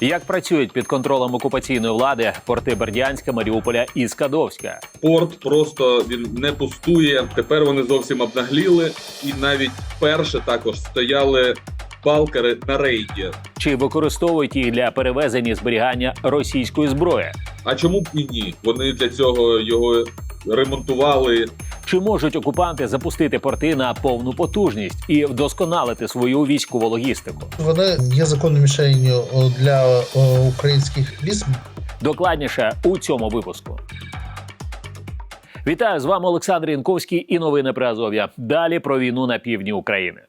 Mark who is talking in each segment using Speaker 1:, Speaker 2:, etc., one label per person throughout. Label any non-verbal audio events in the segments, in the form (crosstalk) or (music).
Speaker 1: Як працюють під контролем окупаційної влади порти Бердянська, Маріуполя і Скадовська?
Speaker 2: Порт просто він не пустує. Тепер вони зовсім обнагліли, і навіть вперше також стояли балкери на рейді.
Speaker 1: Чи використовують їх для перевезення і зберігання російської зброї?
Speaker 2: А чому б і ні? Вони для цього його ремонтували.
Speaker 1: Чи можуть окупанти запустити порти на повну потужність і вдосконалити свою військову логістику?
Speaker 3: Вони є законною мішенью о, для українських військ.
Speaker 1: Докладніше у цьому випуску. Вітаю з вами Олександр Янковський і новини про Азов'я. Далі про війну на півдні України.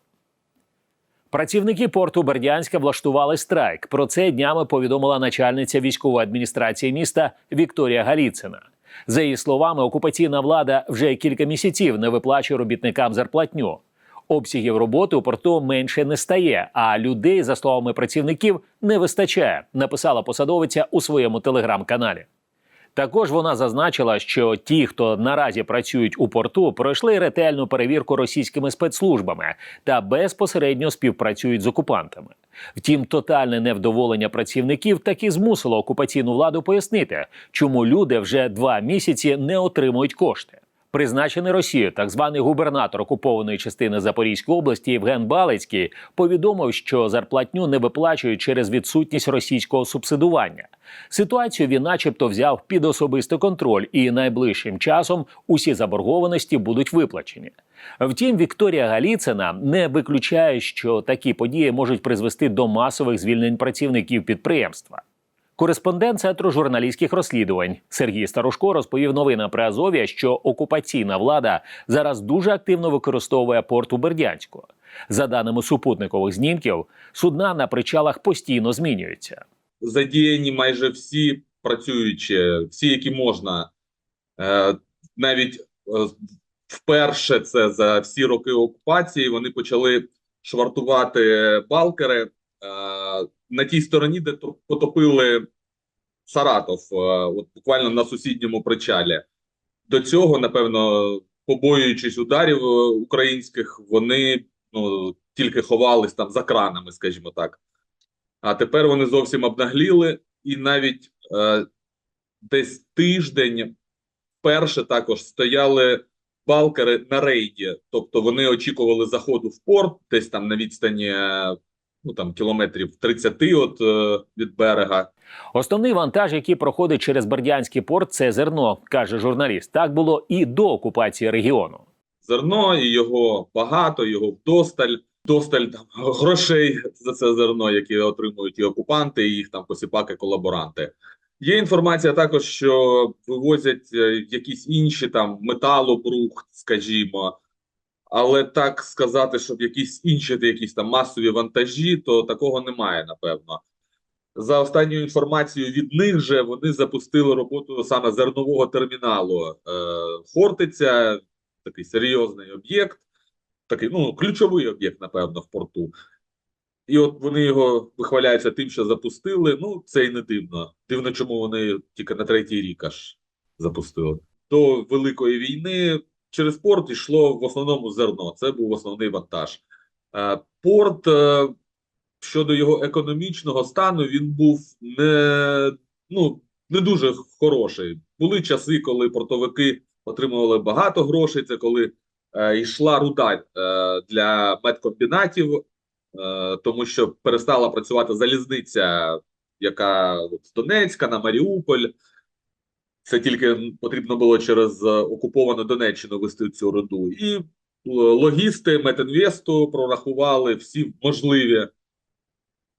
Speaker 1: Працівники порту Бердянська влаштували страйк. Про це днями повідомила начальниця військової адміністрації міста Вікторія Галіцина. За її словами, окупаційна влада вже кілька місяців не виплачує робітникам зарплатню. Обсягів роботи у порту менше не стає, а людей, за словами працівників, не вистачає. Написала посадовиця у своєму телеграм-каналі. Також вона зазначила, що ті, хто наразі працюють у порту, пройшли ретельну перевірку російськими спецслужбами та безпосередньо співпрацюють з окупантами. Втім, тотальне невдоволення працівників таки змусило окупаційну владу пояснити, чому люди вже два місяці не отримують кошти. Призначений Росією так званий губернатор окупованої частини Запорізької області Євген Балицький повідомив, що зарплатню не виплачують через відсутність російського субсидування. Ситуацію він, начебто, взяв під особистий контроль, і найближчим часом усі заборгованості будуть виплачені. Втім, Вікторія Галіцина не виключає, що такі події можуть призвести до масових звільнень працівників підприємства. Кореспондент центру журналістських розслідувань Сергій Старушко розповів новинам при Азов'я, що окупаційна влада зараз дуже активно використовує порт у Бердянську. За даними супутникових знімків, судна на причалах постійно змінюються.
Speaker 2: Задіяні майже всі працюючі, всі, які можна. Е, навіть е, вперше це за всі роки окупації вони почали швартувати балкери е, на тій стороні, де потопили Саратов, е, от буквально на сусідньому причалі. До цього, напевно, побоюючись ударів е, українських, вони ну, тільки ховались там за кранами, скажімо так. А тепер вони зовсім обнагліли, і навіть е, десь тиждень вперше також стояли балкери на рейді. Тобто вони очікували заходу в порт, десь там на відстані е, ну, там, кілометрів 30 от, е, від берега.
Speaker 1: Основний вантаж, який проходить через Бердянський порт, це зерно, каже журналіст. Так було і до окупації регіону.
Speaker 2: Зерно, і його багато, його вдосталь. Досталь там грошей за це зерно, які отримують і окупанти, і їх там посіпаки колаборанти. Є інформація також, що вивозять е, якісь інші там металобрухт, скажімо, але так сказати, щоб якісь інші якісь там масові вантажі, то такого немає, напевно. За останньою інформацією від них же вони запустили роботу саме зернового терміналу. Е, Хортиця, такий серйозний об'єкт, такий ну ключовий об'єкт, напевно, в порту. І от вони його вихваляються тим, що запустили. Ну, це й не дивно. Дивно, чому вони тільки на третій рік аж запустили. До Великої війни через порт йшло в основному зерно. Це був основний вантаж. Е, Порт е, щодо його економічного стану він був не, ну, не дуже хороший. Були часи, коли портовики отримували багато грошей. Це коли е, йшла руда для медкомбінатів, тому що перестала працювати залізниця, яка з Донецька на Маріуполь. Це тільки потрібно було через е, окуповану Донеччину вести цю руду. І е, логісти Метинвесту прорахували всі можливі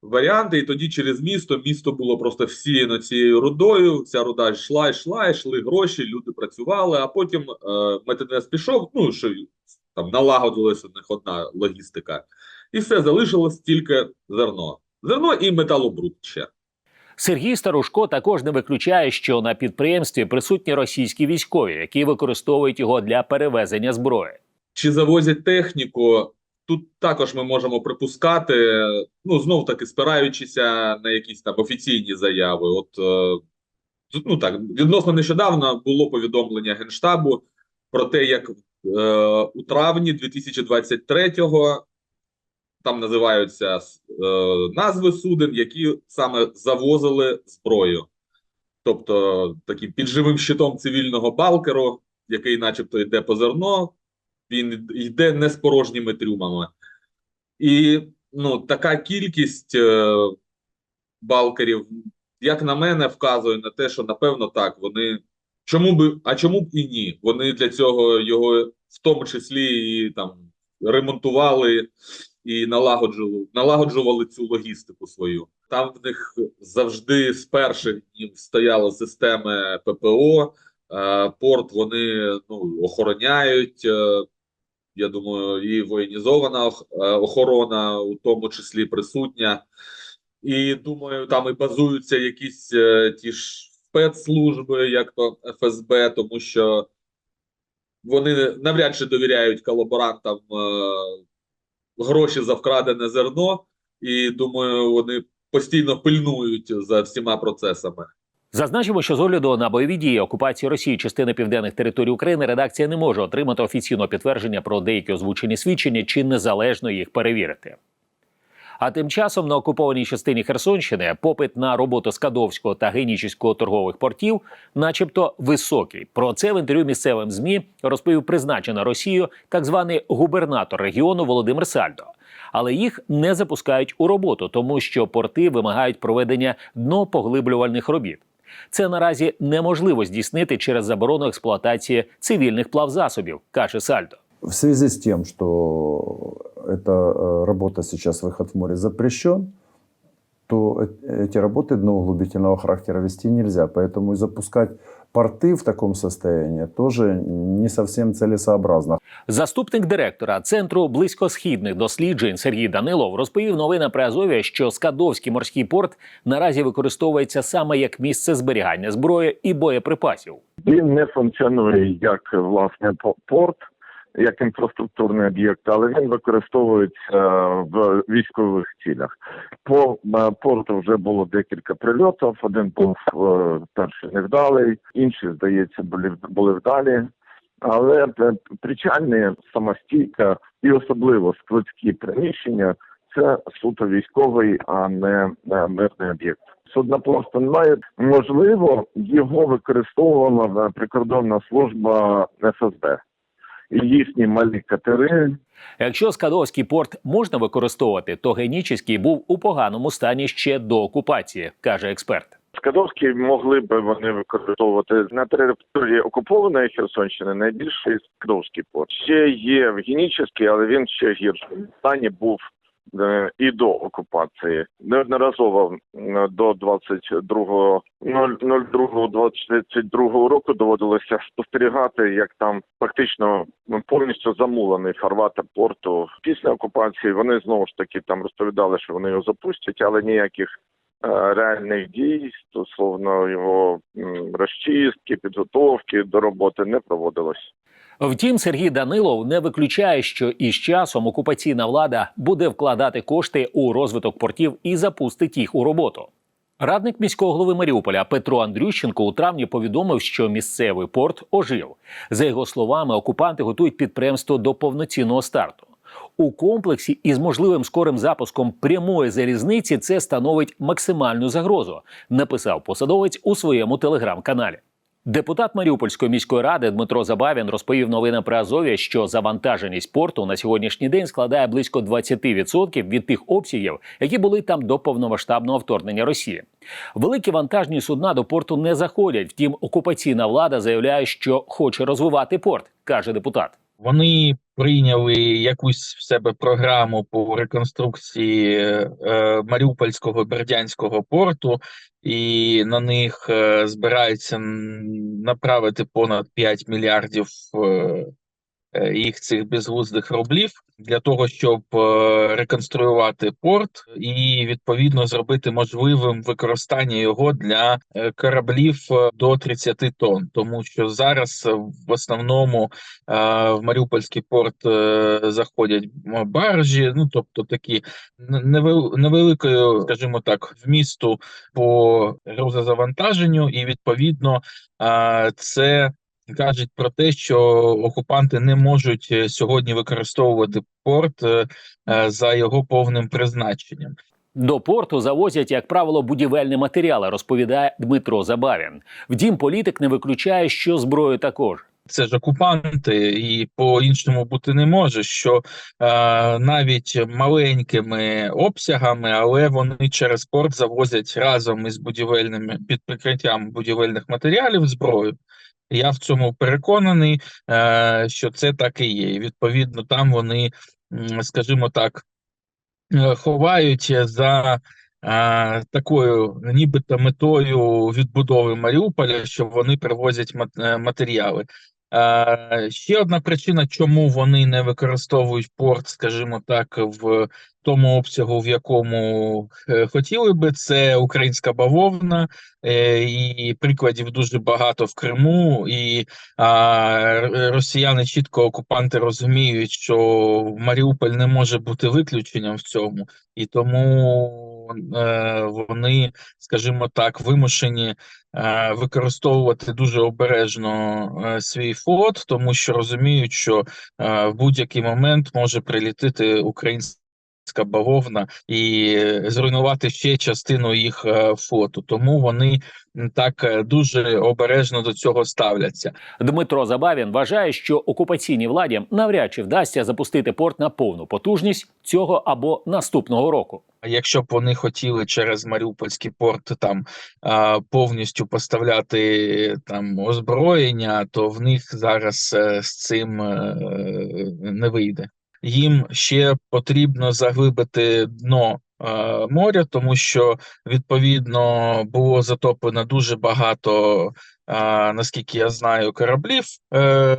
Speaker 2: варіанти, і тоді через місто місто було просто всіяно цією рудою. Ця руда йшла, йшла, йшли гроші, люди працювали. А потім е, Метинвест пішов. Ну що там налагодилася у них одна логістика, і все залишилось тільки зерно. Зерно і металобрухт ще.
Speaker 1: Сергій Старушко також не виключає, що на підприємстві присутні російські військові, які використовують його для перевезення зброї.
Speaker 2: Чи завозять техніку? Тут також ми можемо припускати, ну знов таки спираючися на якісь там офіційні заяви. От е, ну так відносно нещодавно було повідомлення генштабу про те, як е, у травні 2023-го там називаються е, назви суден, які саме завозили зброю. Тобто таким під живим щитом цивільного балкеру, який начебто йде по зерно, він йде не з порожніми трюмами. І ну, така кількість е, балкерів, як на мене, вказує на те, що напевно так, вони. Чому би, а чому б і ні? Вони для цього його в тому числі і там ремонтували і налагоджували, налагоджували цю логістику свою. Там в них завжди з перших днів стояли системи ППО, е, порт вони ну, охороняють. Е, я думаю, і воєнізована е, охорона у тому числі присутня. І думаю, там і базуються якісь ті ж спецслужби, як то ФСБ, тому що вони навряд чи довіряють колаборантам гроші за вкрадене зерно, і думаю, вони постійно пильнують за всіма процесами.
Speaker 1: Зазначимо, що з огляду на бойові дії окупації Росії частини південних територій України редакція не може отримати офіційного підтвердження про деякі озвучені свідчення чи незалежно їх перевірити. А тим часом на окупованій частині Херсонщини попит на роботу Скадовського та Генічеського торгових портів, начебто, високий. Про це в інтерв'ю місцевим змі розповів призначений Росією так званий губернатор регіону Володимир Сальдо. Але їх не запускають у роботу, тому що порти вимагають проведення днопоглиблювальних робіт. Це наразі неможливо здійснити через заборону експлуатації цивільних плавзасобів, каже Сальдо.
Speaker 4: В связи с тем, что эта э, работа сейчас, выход в море запрещен, то э- эти работы дноуглубительного характера вести нельзя. Поэтому и запускать порты в таком состоянии тоже не совсем целесообразно.
Speaker 1: Заступник директора центру близькосхідних досліджень Сергій Данилов розповів новини при Азові, що Скадовський морський порт наразі використовується саме як місце зберігання зброї і боєприпасів.
Speaker 5: Він не функціонує як власне по- порт, як інфраструктурний об'єкт, але він використовується в військових цілях. По е, порту вже було декілька прильотів. Один був е, перший невдалий, інші, здається, були були вдалі. Але е, причальні самостійка і особливо складські приміщення це суто військовий, а не мирний об'єкт. Судноплавства немає. Можливо, його використовувала прикордонна служба ФСБ. Їхні малі катери
Speaker 1: Якщо Скадовський порт можна використовувати, то Генічеський був у поганому стані ще до окупації, каже експерт.
Speaker 5: Скадовські могли б вони використовувати на території окупованої Херсонщини найбільший Скадовський порт. Ще є в Генічеський, але він ще гіршому стані був і до окупації. Неодноразово м, до 22 02.2022 року доводилося спостерігати, як там фактично ну, повністю замулений фарватер порту. Після окупації вони знову ж таки там розповідали, що вони його запустять, але ніяких е, реальних дій стосовно його розчистки, підготовки до роботи не проводилось.
Speaker 1: Втім, Сергій Данилов не виключає, що із часом окупаційна влада буде вкладати кошти у розвиток портів і запустить їх у роботу. Радник міського голови Маріуполя Петро Андрющенко у травні повідомив, що місцевий порт ожив. За його словами, окупанти готують підприємство до повноцінного старту. У комплексі із можливим скорим запуском прямої залізниці це становить максимальну загрозу, написав посадовець у своєму телеграм-каналі. Депутат Маріупольської міської ради Дмитро Забавін розповів новинам при Азові, що завантаженість порту на сьогоднішній день складає близько 20% від тих обсягів, які були там до повномасштабного вторгнення Росії. Великі вантажні судна до порту не заходять. Втім, окупаційна влада заявляє, що хоче розвивати порт, каже депутат.
Speaker 6: Вони прийняли якусь в себе програму по реконструкції е, Маріупольського Бердянського порту, і на них е, збираються направити понад 5 мільярдів е, е, їх цих безглуздих рублів для того, щоб е, реконструювати порт і відповідно зробити можливим використання його для е, кораблів е, до 30 тонн, тому що зараз е, в основному е, в Маріупольський порт е, заходять баржі, ну тобто такі невеликою, скажімо так, вмісту по грузозавантаженню, і відповідно е, це кажуть про те, що окупанти не можуть е, сьогодні використовувати порт е, е, за його повним призначенням.
Speaker 1: До порту завозять, як правило, будівельні матеріали, розповідає Дмитро Забавін. Втім, політик не виключає, що зброю також.
Speaker 6: Це ж окупанти, і по-іншому бути не може, що е, навіть маленькими обсягами, але вони через порт завозять разом із будівельними під прикриттям будівельних матеріалів зброю. Я в цьому переконаний, е, що це так і є. І відповідно, там вони, скажімо так, е, ховають за е, такою, нібито метою відбудови Маріуполя, що вони привозять е, матеріали. Е, ще одна причина, чому вони не використовують порт, скажімо так, в тому обсягу, в якому е, хотіли би, це українська бавовна, е, і прикладів дуже багато в Криму. І росіяни чітко окупанти розуміють, що Маріуполь не може бути виключенням в цьому, і тому вони, скажімо так, вимушені використовувати дуже обережно е, свій флот, тому що розуміють, що е, в будь-який момент може прилітити українська бавовна і зруйнувати ще частину їх е, флоту. Тому вони так е, дуже обережно до цього ставляться.
Speaker 1: Дмитро Забавін вважає, що окупаційній владі навряд чи вдасться запустити порт на повну потужність цього або наступного року.
Speaker 6: А Якщо б вони хотіли через Маріупольський порт там повністю поставляти там озброєння, то в них зараз е, з цим не вийде. Їм ще потрібно заглибити дно е, моря, тому що відповідно було затоплено дуже багато, е, наскільки я знаю, кораблів, е,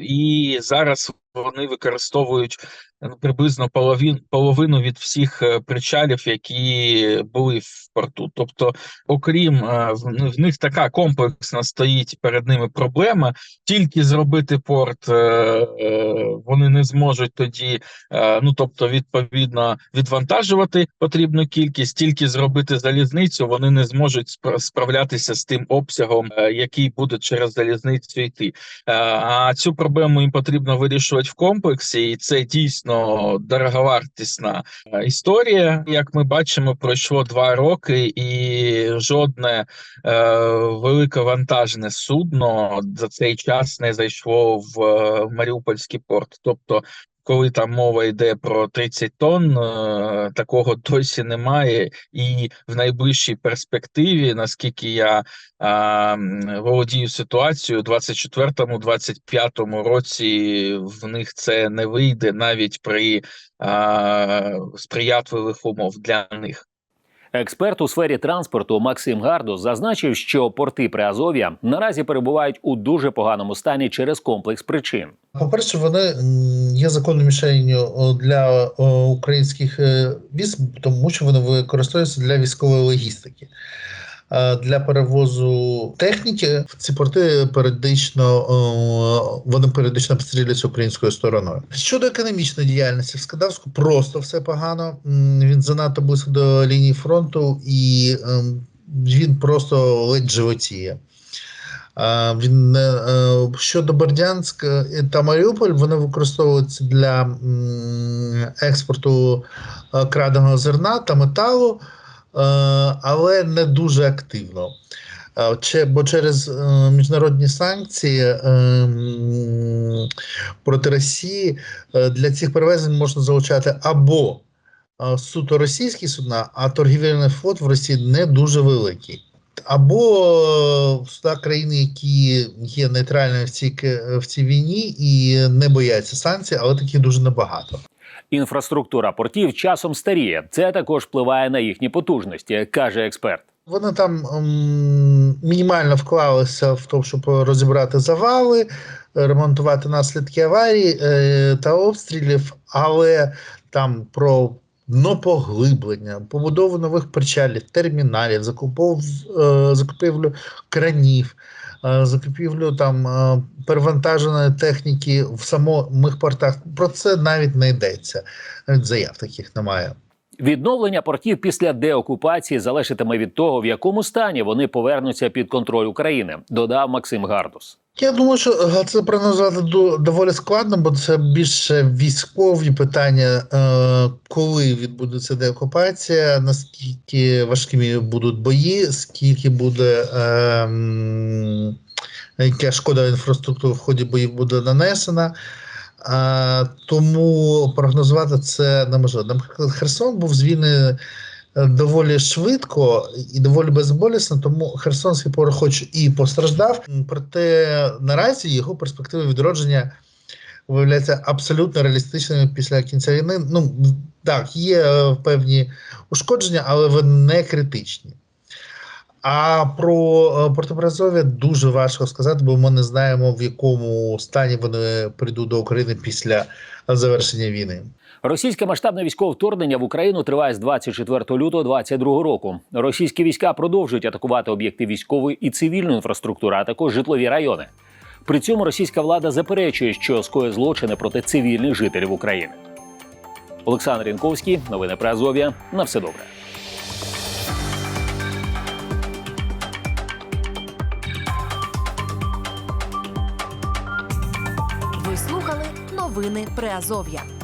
Speaker 6: і зараз вони використовують ну, приблизно половин, половину від всіх е, причалів, які були в порту. Тобто, окрім е, в, в них така комплексна стоїть перед ними проблема. Тільки зробити порт е, е, вони не зможуть тоді, е, ну тобто, відповідно, відвантажувати потрібну кількість, тільки зробити залізницю, вони не зможуть справлятися з тим обсягом, е, який буде через залізницю йти. Е, А цю проблему їм потрібно вирішувати в комплексі, і це дійсно дороговартісна е, історія. Як ми бачимо, пройшло два роки, і жодне е, великовантажне судно за цей час не зайшло в е, Маріупольський порт. Тобто, коли там мова йде про 30 тонн, е, такого (laughs) досі немає, і в найближчій перспективі, наскільки я а, володію ситуацією, у 2024-2025 році в них це не вийде навіть при а, сприятливих умов для них.
Speaker 1: Експерт у сфері транспорту Максим Гардус зазначив, що порти Приазов'я наразі перебувають у дуже поганому стані через комплекс причин.
Speaker 3: По-перше, вони є законною мішенню для українських е, військ, тому що вони використовуються для військової логістики. Е, Для перевозу техніки ці порти періодично вони періодично обстрілюються українською стороною. Щодо економічної діяльності, в Скадавську просто все погано. Він занадто близько до лінії фронту і ем, він просто ледь животіє. А, Він е, щодо Бердянськ е, та Маріуполь, вони використовуються для експорту е, краденого зерна та металу, е, але не дуже активно. Е, Бо через е, міжнародні санкції е, проти Росії е, для цих перевезень можна залучати або е, суто російські судна, а торгівельний флот в Росії не дуже великий. Або суда країни, які є нейтральними в цій, в цій війні і не бояться санкцій, але таких дуже небагато.
Speaker 1: Інфраструктура портів часом старіє. Це також впливає на їхні потужності, каже експерт.
Speaker 3: Вони там ем, мінімально вклалися в те, щоб розібрати завали, ремонтувати наслідки аварій е, та обстрілів, але там про днопоглиблення, побудову нових причалів, терміналів, закупов, е, закупівлю кранів, закупівлю там е, перевантаженої техніки в самих портах. Про це навіть не йдеться. Навіть заяв таких немає.
Speaker 1: Відновлення портів після деокупації залежатиме від того, в якому стані вони повернуться під контроль України, додав Максим Гардус.
Speaker 3: Я думаю, що е, це прогнозувати доволі складно, бо це більше військові питання, е, коли відбудеться деокупація, наскільки важкими будуть бої, скільки буде е, яка шкода інфраструктури в ході боїв буде нанесена. А, тому прогнозувати це неможливо. Наприклад, Херсон був звільнений е, доволі швидко і доволі безболісно, тому Херсонський порох хоч і постраждав, проте наразі його перспективи відродження виявляються абсолютно реалістичними після кінця війни. Ну так, є е, певні ушкодження, але вони не критичні. А про е, дуже важко сказати, бо ми не знаємо, в якому стані вони прийдуть до України після завершення війни.
Speaker 1: Російське масштабне військове вторгнення в Україну триває з 24 лютого 2022 року. Російські війська продовжують атакувати об'єкти військової і цивільної інфраструктури, а також житлові райони. При цьому російська влада заперечує, що скоє злочини проти цивільних жителів України. Олександр Янковський, новини про Азов'я. На все добре.
Speaker 7: Новини Приазов'я.